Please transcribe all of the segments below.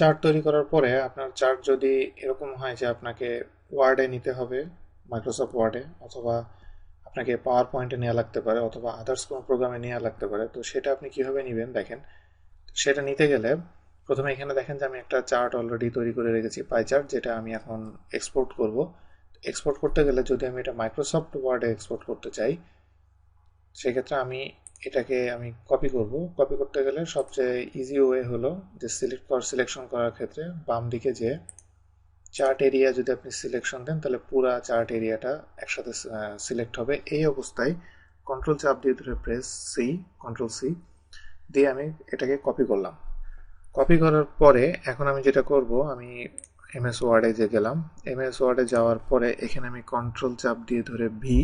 Chart তৈরি করার পরে আপনার চার্ট যদি এরকম হয় যে আপনাকে ওয়ার্ডে নিতে হবে মাইক্রোসফট ওয়ার্ডে অথবা আপনাকে পাওয়ার পয়েন্টে নেওয়া লাগতে পারে, অথবা আদার্স কোনো প্রোগ্রামে নেওয়া লাগতে পারে, তো সেটা আপনি কীভাবে নেবেন দেখেন। সেটা নিতে গেলে প্রথমে এখানে দেখেন যে আমি একটা চার্ট অলরেডি তৈরি করে রেখেছি পাই চার্ট যেটা আমি এখন এক্সপোর্ট করব। এক্সপোর্ট করতে গেলে যদি আমি এটা মাইক্রোসফট ওয়ার্ডে এক্সপোর্ট করতে চাই, সেক্ষেত্রে আমি এটাকে আমি কপি করব। কপি করতে গেলে সবচেয়ে ইজি ওয়ে হলো যে সিলেক্ট কর সিলেকশন করার ক্ষেত্রে বাম দিকে যে চার্ট এরিয়া যদি আপনি সিলেকশন দেন, তাহলে পুরা চার্ট এরিয়াটা একসাথে সিলেক্ট হবে। এই অবস্থায় কন্ট্রোল চাপ দিয়ে ধরে প্রেস সি কন্ট্রোল সি দিয়ে আমি এটাকে কপি করলাম। কপি করার পরে এখন আমি যেটা করব, আমি এমএস ওয়ার্ডে যে গেলাম এমএস ওয়ার্ডে যাওয়ার পরে এখানে আমি কন্ট্রোল চাপ দিয়ে ধরে ভি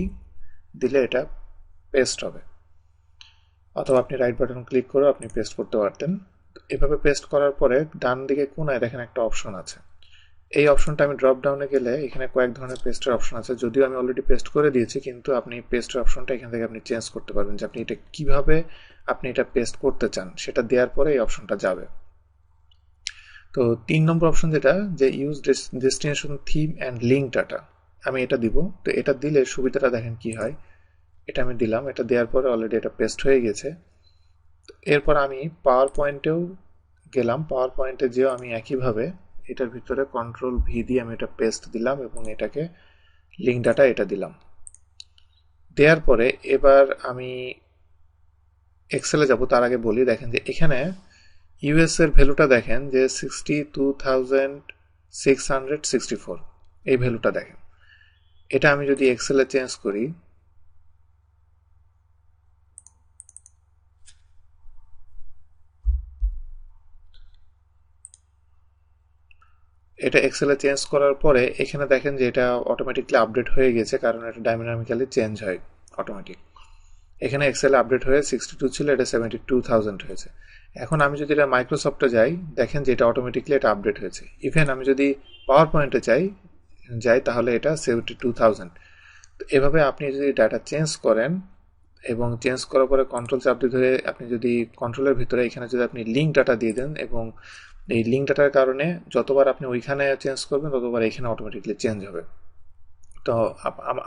দিলে এটা পেস্ট হবে। অথবা আপনি রাইট বাটন ক্লিক করে আপনি পেস্ট করতে পারতেন। এভাবে পেস্ট করার পরে ডান দিকে কোনায় দেখেন একটা অপশন আছে। এই অপশনটা আমি ড্রপ ডাউনে গেলে এখানে কয়েক ধরনের পেস্টের অপশন আছে। যদিও আমি অলরেডি পেস্ট করে দিয়েছি, কিন্তু আপনি পেস্টের অপশনটা এখান থেকে আপনি চেঞ্জ করতে পারবেন যে আপনি এটা কীভাবে আপনি এটা পেস্ট করতে চান। সেটা দেওয়ার পরে এই অপশনটা যাবে। তো তিন নম্বর অপশন যেটা, যে use destination theme and link data আমি এটা দিব। তো এটা দিলে সুবিধাটা দেখেন কি হয়। এটা আমি দিলাম, এটা দেওয়ার পরে অলরেডি এটা পেস্ট হয়ে গেছে। এরপর আমি পাওয়ার পয়েন্টেও গেলাম পাওয়ার পয়েন্টে যেও আমি একইভাবে এটার ভিতরে কন্ট্রোল ভি দিয়ে আমি এটা পেস্ট দিলাম এবং এটাকে লিঙ্ক ডাটা এটা দিলাম। দেওয়ার পরে এবার আমি এক্সেলে যাব, তার আগে বলি, দেখেন যে এখানে ইউএস এর ভ্যালুটা দেখেন যে sixty two thousand six hundred sixty four এই ভ্যালুটা দেখেন। এটা আমি যদি এক্সেলে চেঞ্জ করি এটা এক্সেলে চেঞ্জ করার পরে এখানে দেখেন যে এটা অটোমেটিকলি আপডেট হয়ে গেছে, কারণ এটা ডাইনামিক্যালি চেঞ্জ হয় অটোমেটিক এখানে এক্সেলে আপডেট হয়ে সিক্সটি টু ছিল, এটা সেভেন্টি টু থাউজেন্ড হয়েছে। এখন আমি যদি এটা মাইক্রোসফটে যাই, দেখেন যে এটা অটোমেটিকলি এটা আপডেট হয়েছে। ইভেন আমি যদি পাওয়ার পয়েন্টে চাই যাই তাহলে এটা সেভেন্টি টু থাউজেন্ড তো এভাবে আপনি যদি ডাটা চেঞ্জ করেন এবং চেঞ্জ করার পরে কন্ট্রোল চাপ দিয়ে ধরে আপনি যদি কন্ট্রোলের ভিতরে এখানে যদি আপনি লিঙ্ক ডাটা দিয়ে দেন এবং এই লিঙ্ক ডাটার কারণে যতবার আপনি ওইখানে চেঞ্জ করবেন, ততবার এখানে অটোমেটিকলি চেঞ্জ হবে। তো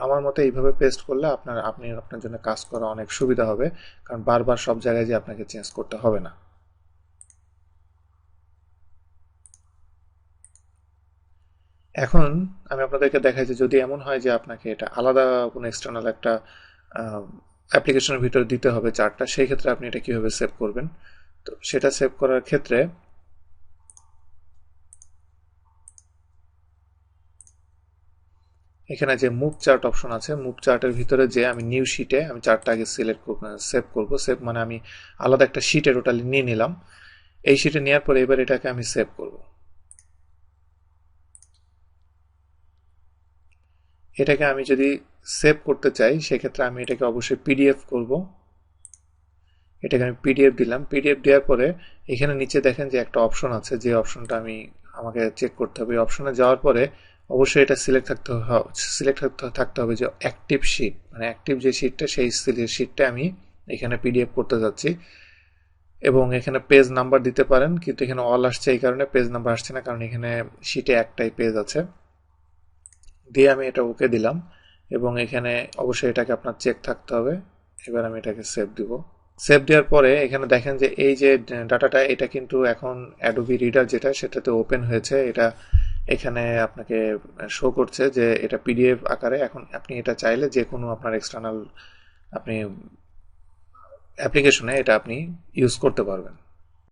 আমার মতে এইভাবে পেস্ট করলে আপনার, আপনি আপনার জন্য কাজ করা অনেক সুবিধা হবে, কারণ বারবার সব জায়গায় যে আপনাকে চেঞ্জ করতে হবে না। এখন আমি আপনাদেরকে দেখাই যে যদি এমন হয় যে আপনাকে এটা আলাদা কোনো এক্সটার্নাল একটা অ্যাপ্লিকেশনের ভিতরে দিতে হবে চার্টটা সেই ক্ষেত্রে আপনি এটা কীভাবে সেভ করবেন? তো সেটা সেভ করার ক্ষেত্রে এখানে যে মুভ চার্ট অপশন আছে মুভ চার্টের ভিতরে যে আমি নিউ শিটে আমি চার্টটা আগে সিলেক্ট করব সেভ করব সেভ মানে আমি আলাদা একটা শিটে টোটালি নিয়ে নিলাম। এই শিটে নেওয়ার পরে এবার এটাকে আমি সেভ করব। এটাকে আমি যদি সেভ করতে চাই, সেক্ষেত্রে আমি এটাকে অবশ্যই পিডিএফ করব। এটাকে আমি পিডিএফ দিলাম। পিডিএফ দেওয়ার পরে এখানে নিচে দেখেন যে একটা অপশন আছে, যে অপশনটা আমি আমাকে চেক করতে হবে। অপশনে যাওয়ার পরে অবশ্যই এটা সিলেক্ট থাকতে সিলেক্ট থাকতে হবে যে অ্যাক্টিভ শিট মানে অ্যাক্টিভ যে শিটটা সেই শিটটা আমি এখানে পিডিএফ করতে যাচ্ছি। এবং এখানে পেজ নাম্বার দিতে পারেন, কিন্তু এখানে অল আসছে এই কারণে পেজ নাম্বার আসছে না, কারণ এখানে শিটে একটাই পেজ আছে। দিয়ে আমি এটা ওকে দিলাম, এবং এখানে অবশ্যই এটাকে আপনার চেক থাকতে হবে। এবার আমি এটাকে সেভ দিব। সেভ দেওয়ার পরে এখানে দেখেন যে এই যে ডাটাটা এটা কিন্তু এখন অ্যাডোবি রিডার যেটা, সেটাতে ওপেন হয়েছে। এটা এখানে আপনাকে শো করছে যে এটা পিডিএফ আকারে এখন আপনি এটা চাইলে যে কোনো আপনার এক্সটার্নাল আপনি অ্যাপ্লিকেশনে এটা আপনি ইউজ করতে পারবেন।